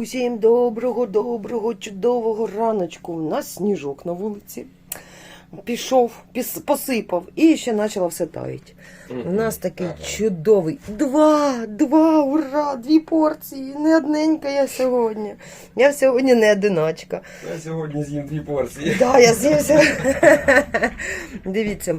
Усім доброго, доброго, чудового раночку. У нас сніжок на вулиці. Пішов, піс- посипав і ще почало все таїть. У нас такий чудовий. Два, два, ура! Дві порції. Не одненька я сьогодні. Я сьогодні не одиночка. Я сьогодні з'їм дві порції. Да, я з'ївся. Дивіться.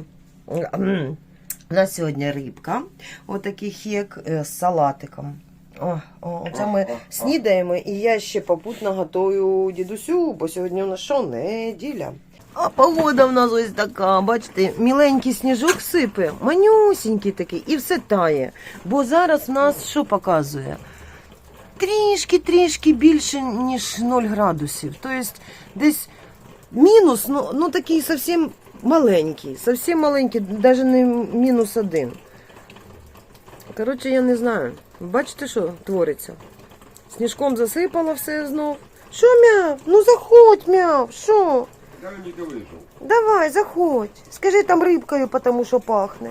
У нас сьогодні рибка. Отакий хек е, з салатиком. О, о, це ми снідаємо, і я ще попутно готую дідусю, бо сьогодні у нас що, неділя. А погода в нас ось така, бачите, міленький сніжок сипе, манюсінький такий, і все тає. Бо зараз в нас що показує? Трішки-трішки більше, ніж 0 градусів. Тобто десь мінус, ну, ну такий зовсім маленький, зовсім маленький, навіть не мінус один. Коротше, я не знаю. Бачите, що твориться? Сніжком засипало все знов. Що мяв? Ну заходь, мяв, що? Я не вийшов. Давай, заходь. Скажи там рибкою, тому що пахне.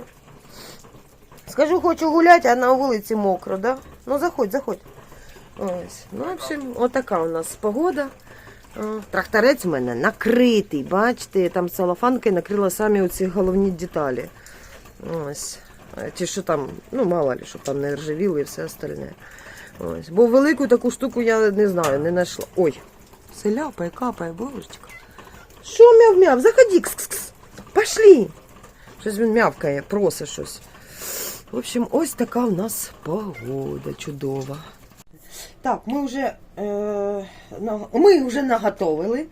Скажу, хочу гуляти, а на вулиці мокро, да? Ну заходь, заходь. Ось. Ну, в общем, отака у нас погода. Тракторець у мене накритий, бачите, там салафанкою накрила самі оці головні деталі. Ось. Ті, що там, ну мало ли, щоб там не ржавіло і все остальне. Ось. Бо велику таку штуку я не знаю, не знайшла. Ой, все ляпає, капає, божечко. Що мяв-мяв? Заходи, кс-кс-кс. Пошли. Щось він мявкає, просить щось. В общем, ось така в нас погода чудова. Так, ми вже, е, ми вже наготовили.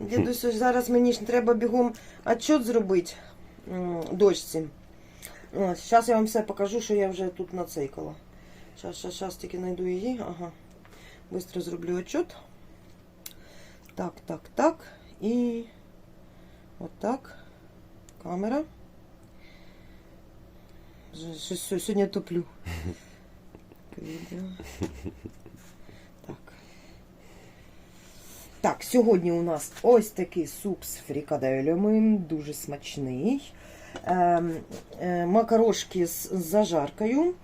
Дідусь, зараз мені ж треба бігом отчет зробити м, Зараз я вам все покажу, що я вже тут нацейкала. Зараз, зараз, зараз тільки знайду її. Ага. Быстро зроблю отчет. Так, так, так. І отак. Камера. Ж- Щось сьогодні топлю. Так. Так, сьогодні у нас ось такий суп з фрикаделями, дуже смачний. Ем, е, макарошки з зажаркою,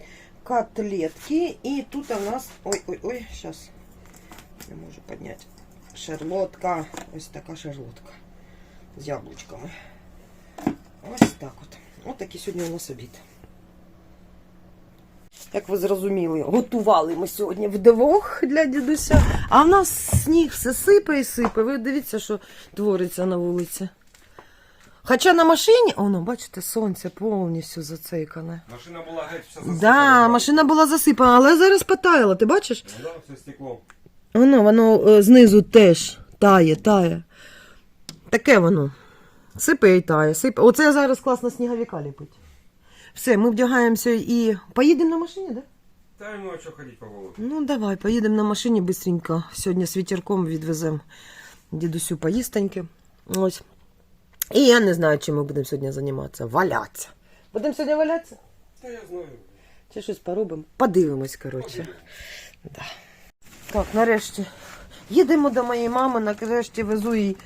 котлетки. І тут у нас. Ой-ой-ой, зараз не можу підняти. Шарлотка. Ось така шарлотка з яблучками. Ось так от. Ось такий сьогодні у нас обід. Як ви зрозуміли, готували ми сьогодні вдвох для дідуся. А в нас сніг все сипе і сипе. Ви дивіться, що твориться на вулиці. Хоча на машині, оно, бачите, сонце повністю зацейкане. Машина була геть вся засипана. Да, машина була засипана, але зараз потаяла, ти бачиш? Ну, да, все стекло. Воно, воно е, знизу теж тає, тає. Таке воно. Сипе і тає, сипе. Оце зараз класно сніговіка ліпить. Все, ми вдягаємося і поїдемо на машині, так? Да? Та ну а що ходити по вулиці? Ну, давай, поїдемо на машині быстренько. Сьогодні з вітерком відвеземо дідусю поїстеньки. Ось. І я не знаю, чим ми будемо сьогодні займатися. Валятися. Будемо сьогодні валятися? Та я знаю. Чи щось поробимо? Подивимось, коротше. Да. Так, нарешті. Їдемо до моєї мами, нарешті везу їй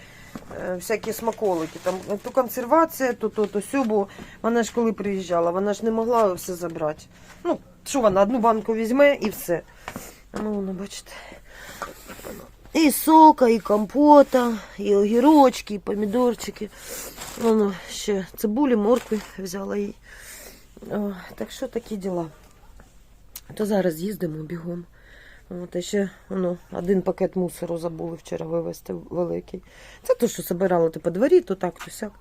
е, всякі смаколики. Там е, то консервація, то то, то сьо, бо вона ж коли приїжджала, вона ж не могла все забрати. Ну, що вона, одну банку візьме і все. Ну, воно, бачите. І сока, і компота, і огірочки, і помідорчики. Воно ще цибулі, моркви взяла їй. Так що такі діла. То зараз їздимо бігом. От, і ще ну, один пакет мусору забули вчора вивезти великий. Це то, що збирали по дворі, то так, то сяк.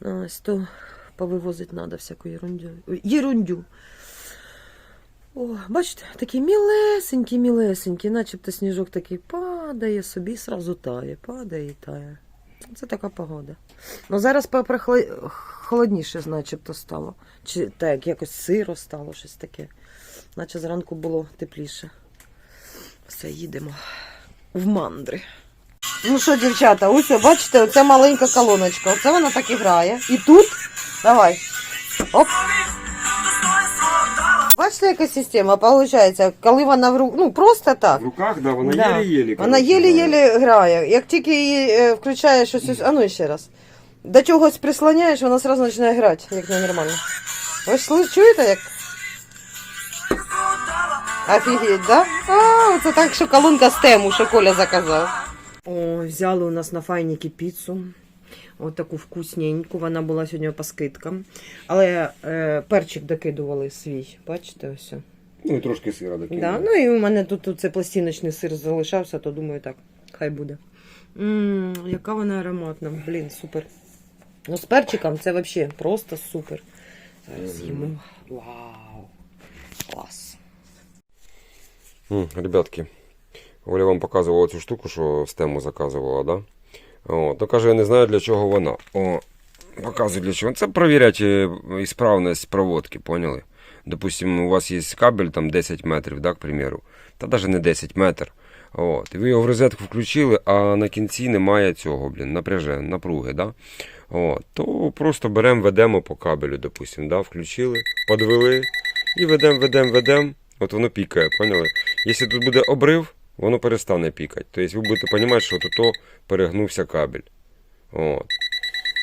Ось то повивозити треба всяку ерундю. Ой, Єрундю. О, бачите, такий мілесенький, мілесенький, начебто сніжок такий падає собі, сразу тає, падає і тає. Це така погода. Ну зараз холодніше, начебто, стало. Чи так, якось сиро стало, щось таке. Наче зранку було тепліше. Все, їдемо в мандри. Ну що, дівчата, ось, бачите, оця маленька колоночка. Оце вона так і грає. І тут. Давай. Оп. Бачите, яка система? Виходить, коли вона в рук... ну просто так. В руках, да, вона Да. єлі-єлі. Вона єлі-єлі грає. Як тільки її е, включаєш щось, ось- а ну ще раз. До чогось прислоняєш, вона одразу починає грати, як ненормально. Ви ж чуєте, як? Офігеть, да? А, це так, що колонка з тему, що Коля заказав. О, взяли у нас на файніки піцу. Ось таку вкусненьку. Вона була сьогодні по скидкам. Але е, перчик докидували свій. Бачите, ось. Ну і трошки сира докинули. Да, ну і у мене тут цей пластиночний сир залишався, то думаю, так, хай буде. Ммм, яка вона ароматна. Блін, супер. Ну, з перчиком це взагалі просто супер. Зараз їмо. Вау. Клас. М, Ребятки, Оля вам показувала цю штуку, що в стему заказувала, да? От, ну каже, я не знаю для чого вона. О, показує для чого. Це перевіряти ісправність проводки, поняли? Допустим, у вас є кабель там 10 метрів, да, к примеру. Та навіть не 10 метрів. От. Ви його в розетку включили, а на кінці немає цього, блін, напряження, напруги, да? От. То просто беремо, ведемо по кабелю, допустим, да? включили, подвели і ведемо, ведемо, ведемо. От воно пікає, поняли? Якщо тут буде обрив, воно перестане пікати. Тобто ви будете розуміти, що тут перегнувся кабель. От.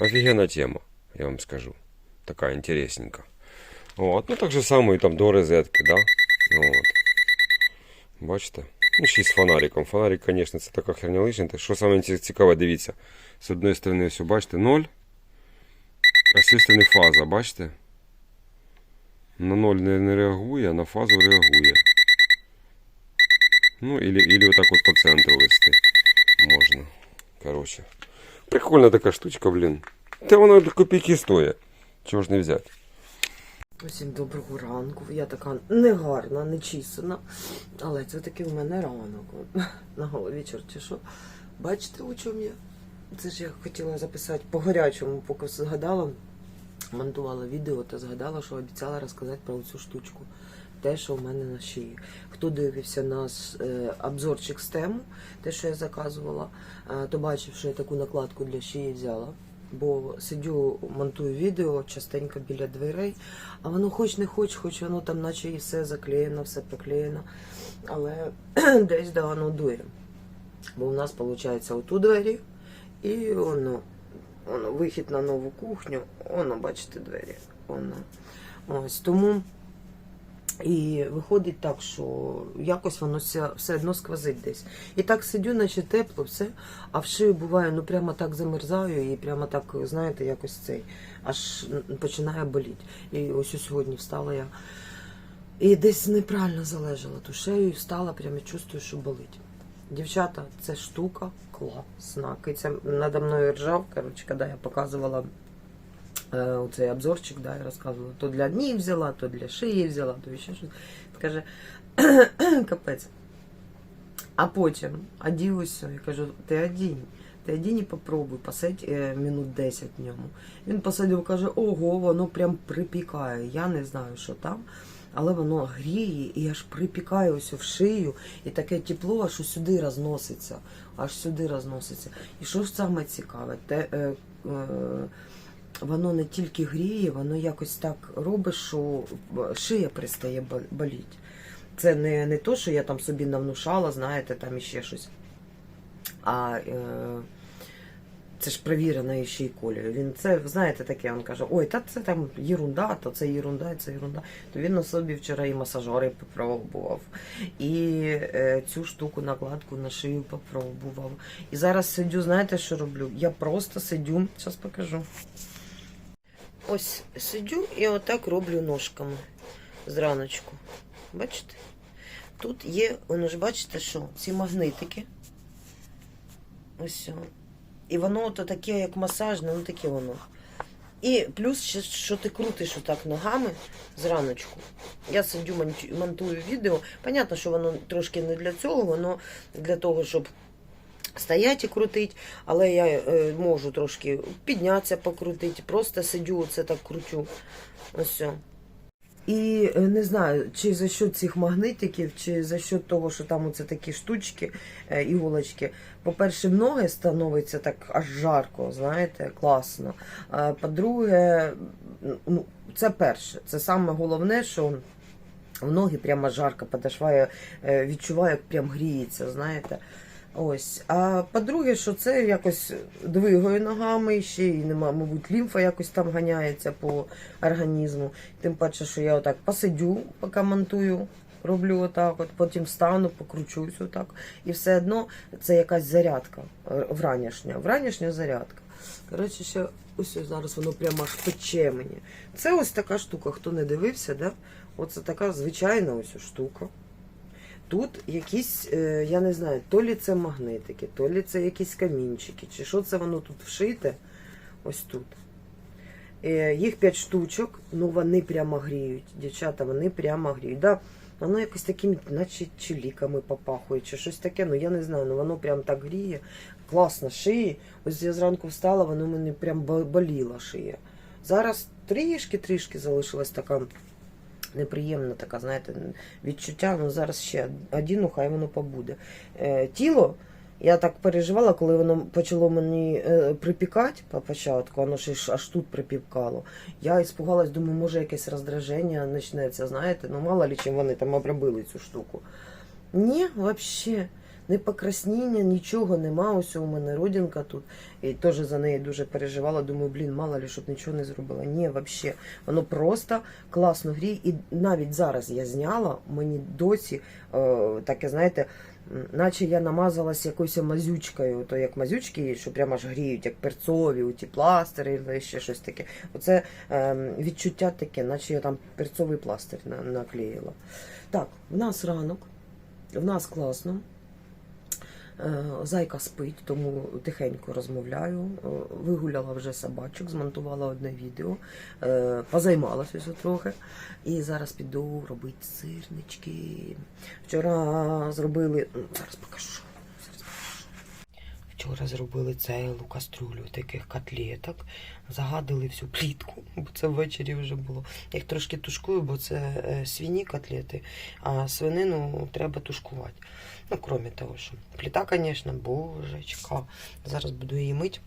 Офігенна тема, я вам скажу. Така інтересненька. От. Ну так же само і там до розетки, да? От. Бачите? Ну, ще й з фонариком. Фонарик, звісно, це така херня лишня. Що саме ці- цікаве, дивіться. З одної сторони, все, бачите, 0. А з цієї сторони фаза, бачите? На 0 не, не реагує, а на фазу реагує. Ну, или, или отак от по центру вести можна. Короче. Прикольна така штучка, блін. Та вона копійки стоїть. Чого ж не взяти? Усім доброго ранку. Я така негарна, нечисана. Але це таки у мене ранок. На голові чорті що. Бачите, у чому я? Це ж я хотіла записати по гарячому, поки згадала, монтувала відео та згадала, що обіцяла розказати про цю штучку. Те, що в мене на шиї. Хто дивився нас е, обзорчик з тему, те, що я заказувала, е, то бачив, що я таку накладку для шиї взяла. Бо сидю, монтую відео частенько біля дверей, а воно хоч не хоч, хоч воно там наче і все заклеєно, все приклеєно. Але десь да воно дує. Бо у нас виходить оту двері і воно, воно вихід на нову кухню, воно, бачите, двері. Воно. Ось тому. І виходить так, що якось воно все, одно сквозить десь. І так сидю, наче тепло, все, а в шию буває, ну прямо так замерзаю і прямо так, знаєте, якось цей, аж починає боліти. І ось сьогодні встала я. І десь неправильно залежала ту шею і встала, прямо чувствую, що болить. Дівчата, це штука класна. Киця надо мною ржав, коротше, коли я показувала оцей обзорчик, да, я розказувала, то для ніг взяла, то для шиї взяла, то ще щось. Каже, капець. А потім оділося, я кажу, ти одінь. Ти одінь і попробуй, посидь е, минут 10 в ньому. Він посадив, каже, ого, воно прям припікає. Я не знаю, що там, але воно гріє і аж припікає ось в шию, і таке тепло, аж сюди розноситься, аж сюди розноситься. І що ж саме цікаве, те, е, е, воно не тільки гріє, воно якось так робить, що шия перестає бол- боліти. Це не, не то, що я там собі навнушала, знаєте, там іще щось. А е, це ж перевірено ще й колею. Він це, знаєте, таке, він каже, ой, та це там єрунда, то це єрунда, це єрунда. То він на собі вчора і масажори попробував, і е, цю штуку накладку на шию попробував. І зараз сидю, знаєте, що роблю? Я просто сидю, зараз покажу. Ось сидю і отак роблю ножками зраночку. Бачите? Тут є, воно ж бачите, що ці магнитики. Ось. І воно то таке, як масажне, ну таке воно. І плюс, ще, що ти крутиш отак ногами зраночку. Я сидю, монтую відео. Понятно, що воно трошки не для цього, воно для того, щоб стоять і крутить, але я е, можу трошки піднятися, покрутити. Просто сидю, це так крутю. Ось. І е, не знаю, чи за що цих магнитиків, чи за що того, що там оце такі штучки, е, іголочки. По-перше, в ноги становиться так аж жарко, знаєте, класно. А по-друге, ну, це перше. Це саме головне, що в ноги прямо жарко подошва, е, відчуваю, як прям гріється, знаєте. Ось. А по-друге, що це якось двигаю ногами, ще й нема, мабуть, лімфа якось там ганяється по організму. Тим паче, що я отак посидю, поки монтую роблю отак, от, потім встану, покручусь отак. І все одно це якась зарядка е, вранішня. Вранішня зарядка. Коротше, ще ось зараз воно прямо аж пече мені. Це ось така штука, хто не дивився, да? Оце така звичайна ось штука. Тут якісь, е, я не знаю, то лі це магнитики, то лі це якісь камінчики, чи що це воно тут вшите. Ось тут. Е, Їх 5 штучок, ну вони прямо гріють. Дівчата, вони прямо гріють. Да, воно якось такими, наче чиліками попахує, чи щось таке, ну я не знаю, ну воно прям так гріє. Класно, шиї. Ось я зранку встала, воно мені прям боліла шия. Зараз трішки-трішки залишилась така неприємна така, знаєте, відчуття. Ну зараз ще одіну, хай воно побуде. Е, тіло. Я так переживала, коли воно почало мені е, припікати по початку, воно ж аж- аж тут припікало. Я іспугалась, думаю, може якесь роздраження почнеться, знаєте, ну мало ли чим вони там обробили цю штуку. Ні, взагалі, не покраснення, нічого нема. Ось у мене родинка тут. І теж за неї дуже переживала. Думаю, блін, мало ли, щоб нічого не зробила. Ні, взагалі, воно просто класно гріє. І навіть зараз я зняла, мені досі е, таке, знаєте, наче я намазалась якоюсь мазючкою, то як мазючки, що прямо аж гріють, як перцові, ті пластири, або ще щось таке. Оце е, відчуття таке, наче я там перцовий пластир на, наклеїла. Так, в нас ранок, в нас класно. Е, Зайка спить, тому тихенько розмовляю. Е, Вигуляла вже собачок, змонтувала одне відео, е, позаймалася трохи. І зараз піду робити сирнички. Вчора зробили. Зараз покажу. Вчора зробили цілу каструлю таких котлеток, загадили всю плітку, бо це ввечері вже було. Я їх трошки тушкую, бо це свині котлети, а свинину треба тушкувати. Ну, крім того, що пліта, звісно, божечка. Зараз буду її мити,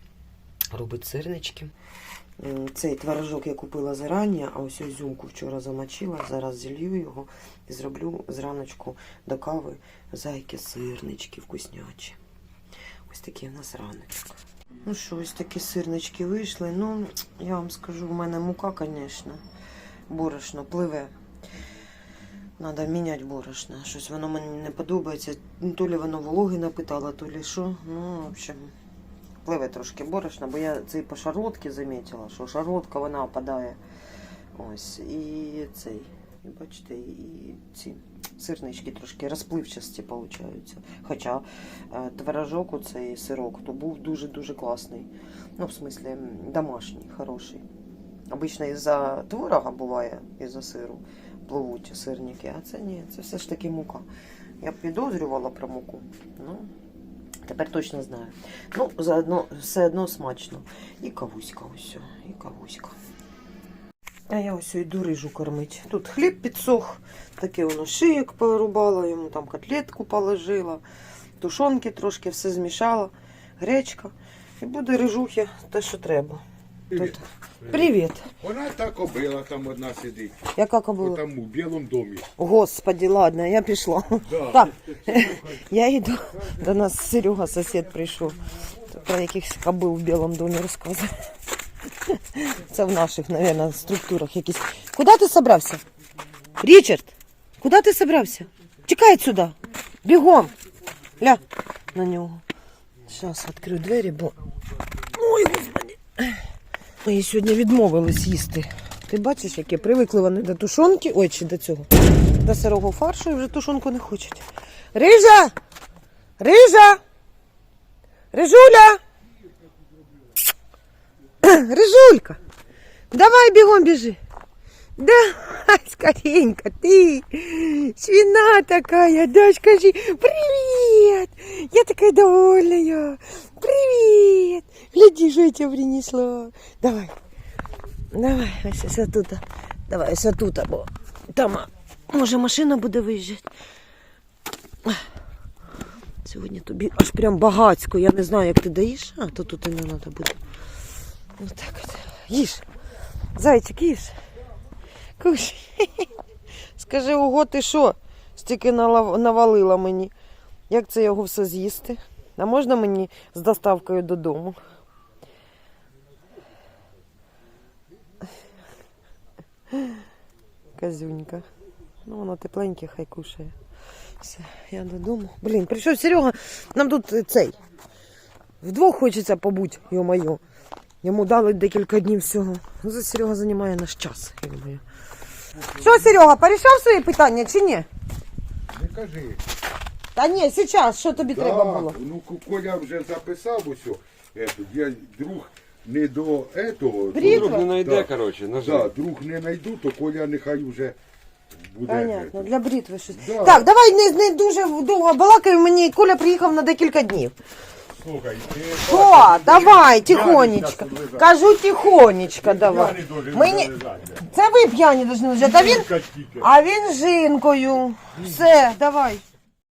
робити сирнички. Цей творожок я купила зарані, а ось ізюмку вчора замочила. Зараз зілью його і зроблю зраночку до кави зайки сирнички вкуснячі. Ось такий в нас раночок. Ну що, ось такі сирнички вийшли. Ну, я вам скажу, в мене мука, звісно, борошно пливе. Надо міняти борошно. Щось воно мені не подобається. Ну, То лі воно вологи напитало, то лі що. Ну, в общем, пливе трошки борошно, бо я цей по шарлотці замітила, що шарлотка вона опадає. Ось. І цей. І бачите, і ці сирнички трошки розпливчасті получаються. Хоча е, творожок, оцей сирок, то був дуже-дуже класний. Ну, в смислі, домашній, хороший. Обично із-за творога буває, із-за сиру пливуть сирники, а це ні, це все ж таки мука. Я б підозрювала про муку. Ну, тепер точно знаю. Ну, заодно все одно смачно. І кавуська ось, і кавуська. А я ось йду рижу кормить. Тут хліб підсох, таке воно шиєк порубала, йому там котлетку положила, тушонки трошки все змішала, гречка. І буде рижухи те, що треба. Привіт. Тут. Привіт. Вона так обила, там одна сидить. Яка кобила? Там у білому домі. Господи, ладно, я пішла. Да. Так, я йду. До нас Серега, сусід прийшов. Про якихось кобил в білому домі розказує. Це в наших, мабуть, структурах якісь. Куди ти собрався? Річард, куди ти собрався? Тікай сюди. Бігом. Ля на нього. Зараз відкрию двері, бо. Ой, господи. Ми сьогодні відмовились їсти. Ти бачиш, які привикли вони до тушонки. Ой, чи до цього. До сирого фаршу і вже тушонку не хочуть. Рижа! Рижа! Рижуля! Рижулька! Давай бігом біжи. Давай, скоренько, ты, свина такая, да, скажи, привет, я такая довольная, привет, гляди, что я тебе принесла, давай, давай, ось ось тут, давай, ось тут, бо там, може, машина буде виїжджати. Сьогодні тобі аж прям багацько, я не знаю, як ти доїш, а, то тут і не треба буде. Ось так от, їж, зайчик, їж. Кушай. Скажи, ого, ти що? Стільки навалила мені. Як це його все з'їсти? А можна мені з доставкою додому? Казюнька. Ну, воно тепленьке, хай кушає. Все, я додому. Блін, прийшов Серега, нам тут цей. Вдвох хочеться побути, йо-моє. Йому дали декілька днів всього. Ну, За Серега займає наш час, йо-моє. Що, Серега, порішав свої питання чи ні? Не кажи. Та ні, зараз, що тобі треба було? ну Ко- Коля вже записав усе. Я друг не до этого. Бритва? Друг не знайде, Да. коротше, на Да, жаль. друг не знайду, то Коля нехай вже буде. Понятно, для бритви щось. Да. Так, давай не, не дуже довго балакай, мені Коля приїхав на декілька днів. Слухай, ти Що, давай, тихонечко. Кажу тихонечко, давай. Не должен Мені... Це ви п'яні повинні лежати, а він, а він жінкою. Все, давай.